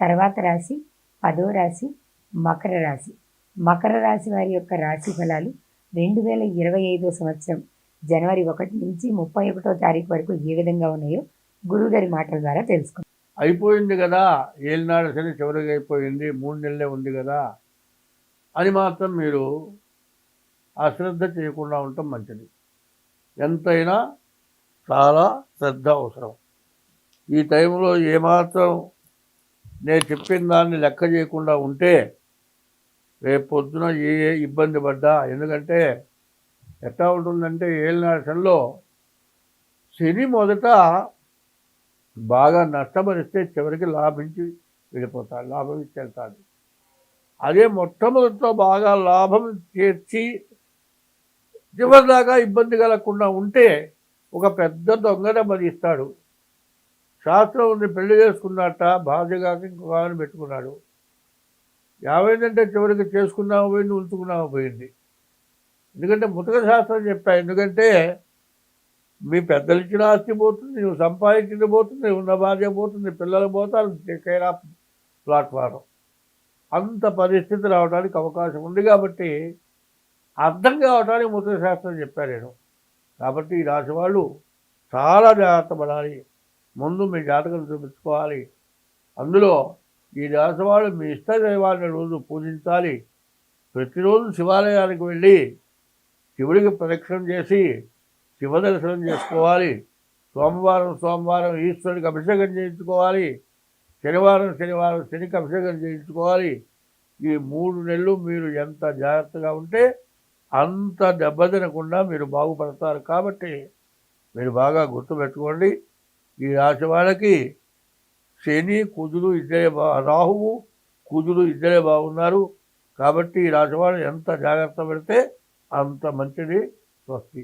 తర్వాత రాశి పదో రాశి మకర రాశి. మకర రాశి వారి యొక్క రాశి ఫలాలు రెండు వేల ఇరవై ఐదో సంవత్సరం జనవరి ఒకటి నుంచి ముప్పై ఒకటో తారీఖు వరకు ఏ విధంగా ఉన్నాయో గురువుగారి మాటల ద్వారా తెలుసుకుందాం. అయిపోయింది కదా ఏలినాడు సరే చివరికి అయిపోయింది మూడు నెలలే ఉంది కదా. అని మాత్రం మీరు అశ్రద్ధ చేయకుండా ఉండటం మంచిది. ఎంతైనా చాలా శ్రద్ధ అవసరం. ఈ టైంలో ఏమాత్రం నేను చెప్పిన దాన్ని లెక్క చేయకుండా ఉంటే రేపు పొద్దున ఏ ఏ ఇబ్బంది పడ్డా? ఎందుకంటే ఎట్లా ఉంటుందంటే ఏలినాడు శనిలో శని మొదట బాగా నష్టపరిస్తే చివరికి లాభించి వెళ్ళిపోతాడు లాభం ఇచ్చి వెళ్తాడు అదే మొట్టమొదటితో బాగా లాభం చేర్చి చివరి దాకా ఇబ్బంది కలగకుండా ఉంటే ఒక పెద్ద దొంగన మరి ఇస్తాడు శాస్త్రం ఉంది పెళ్ళి చేసుకున్నట్ట భార్యగాక ఇంకొక ఆమెను పెట్టుకున్నాడు. ఏమైందంటే చివరికి చేసుకున్నాము పోయింది ఉంచుకున్నాము పోయింది. ఎందుకంటే ముతక శాస్త్రం చెప్పా ఎందుకంటే మీ పెద్దలు ఇచ్చిన ఆస్తి పోతుంది నువ్వు సంపాదించింది పోతుంది ఉన్న భార్య పోతుంది పిల్లలు పోతారు కేరా ప్లాట్ఫారం అంత పరిస్థితి రావడానికి అవకాశం ఉంది కాబట్టి అర్థం కావడానికి ముతక శాస్త్రం చెప్పాను నేను. కాబట్టి ఈ రాశి వాళ్ళు చాలా జాగ్రత్త పడాలి. ముందు మీ జాతకం చూపించుకోవాలి. అందులో ఈ రాశి మీ ఇష్ట దైవాన్ని రోజు పూజించాలి. ప్రతిరోజు శివాలయానికి వెళ్ళి శివుడికి ప్రదక్షిణం చేసి శివ దర్శనం చేసుకోవాలి. సోమవారం సోమవారం ఈశ్వరుడికి అభిషేకం చేయించుకోవాలి. శనివారం శనివారం శనికి అభిషేకం చేయించుకోవాలి. ఈ మూడు నెలలు మీరు ఎంత జాగ్రత్తగా ఉంటే అంత దెబ్బతినకుండా మీరు బాగుపడతారు. కాబట్టి మీరు బాగా గుర్తుపెట్టుకోండి. ఈ రాశి వాళ్ళకి శని కుజులు ఇద్దరే బా రాహువు కుజులు ఇద్దరే బాగున్నారు. కాబట్టి ఈ రాశి వాళ్ళు ఎంత జాగ్రత్త పెడితే అంత మంచిది స్వస్తి.